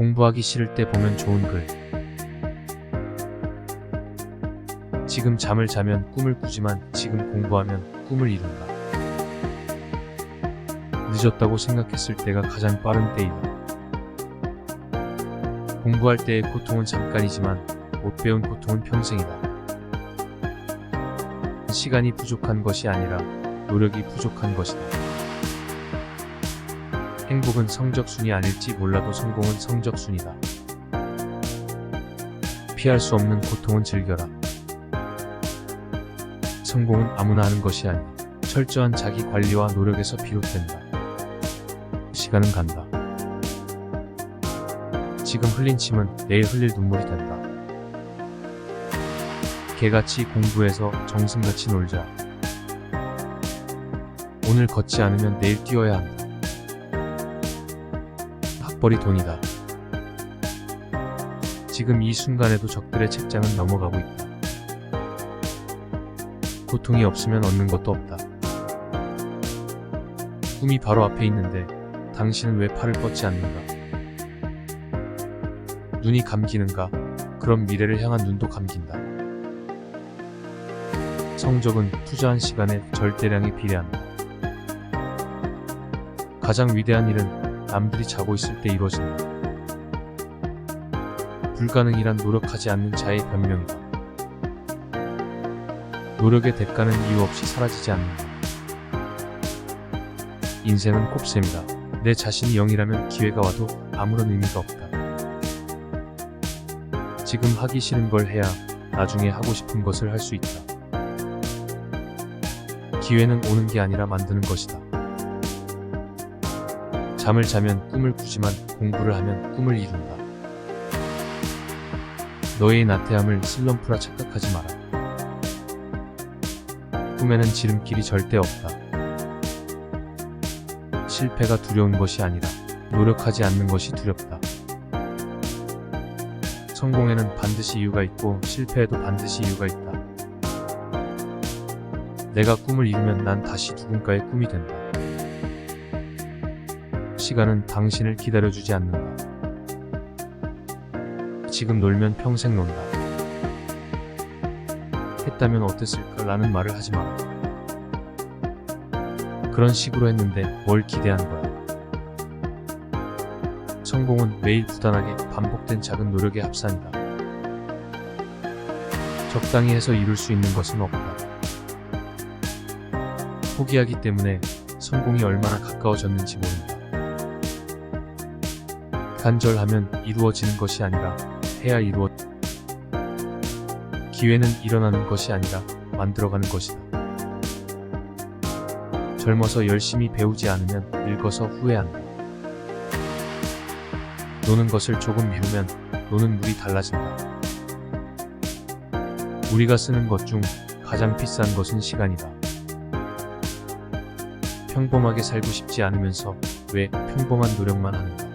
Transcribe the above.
공부하기 싫을 때 보면 좋은 글. 지금 잠을 자면 꿈을 꾸지만 지금 공부하면 꿈을 이룬다. 늦었다고 생각했을 때가 가장 빠른 때이다. 공부할 때의 고통은 잠깐이지만 못 배운 고통은 평생이다. 시간이 부족한 것이 아니라 노력이 부족한 것이다. 행복은 성적순이 아닐지 몰라도 성공은 성적순이다. 피할 수 없는 고통은 즐겨라. 성공은 아무나 하는 것이 아니 철저한 자기 관리와 노력에서 비롯된다. 시간은 간다. 지금 흘린 침은 내일 흘릴 눈물이 된다. 개같이 공부해서 정승같이 놀자. 오늘 걷지 않으면 내일 뛰어야 한다. 학벌이 돈이다. 지금 이 순간에도 적들의 책장은 넘어가고 있다. 고통이 없으면 얻는 것도 없다. 꿈이 바로 앞에 있는데 당신은 왜 팔을 뻗지 않는가? 눈이 감기는가? 그럼 미래를 향한 눈도 감긴다. 성적은 투자한 시간의 절대량에 비례한다. 가장 위대한 일은 남들이 자고 있을 때 이루어진다. 불가능이란 노력하지 않는 자의 변명이다. 노력의 대가는 이유 없이 사라지지 않는다. 인생은 곱셈이다. 내 자신이 0이라면 기회가 와도 아무런 의미가 없다. 지금 하기 싫은 걸 해야 나중에 하고 싶은 것을 할 수 있다. 기회는 오는 게 아니라 만드는 것이다. 잠을 자면 꿈을 꾸지만 공부를 하면 꿈을 이룬다. 너의 나태함을 슬럼프라 착각하지 마라. 꿈에는 지름길이 절대 없다. 실패가 두려운 것이 아니라 노력하지 않는 것이 두렵다. 성공에는 반드시 이유가 있고 실패에도 반드시 이유가 있다. 내가 꿈을 이루면 난 다시 누군가의 꿈이 된다. 시간은 당신을 기다려주지 않는다. 지금 놀면 평생 논다. 했다면 어땠을까? 라는 말을 하지 마라. 그런 식으로 했는데 뭘 기대한 거야? 성공은 매일 부단하게 반복된 작은 노력의 합산이다. 적당히 해서 이룰 수 있는 것은 없다. 포기하기 때문에 성공이 얼마나 가까워졌는지 모른다. 간절하면 이루어지는 것이 아니라 해야 이루어 기회는 일어나는 것이 아니라 만들어가는 것이다. 젊어서 열심히 배우지 않으면 늙어서 후회한다. 노는 것을 조금 미루면 노는 물이 달라진다. 우리가 쓰는 것 중 가장 비싼 것은 시간이다. 평범하게 살고 싶지 않으면서 왜 평범한 노력만 하는가?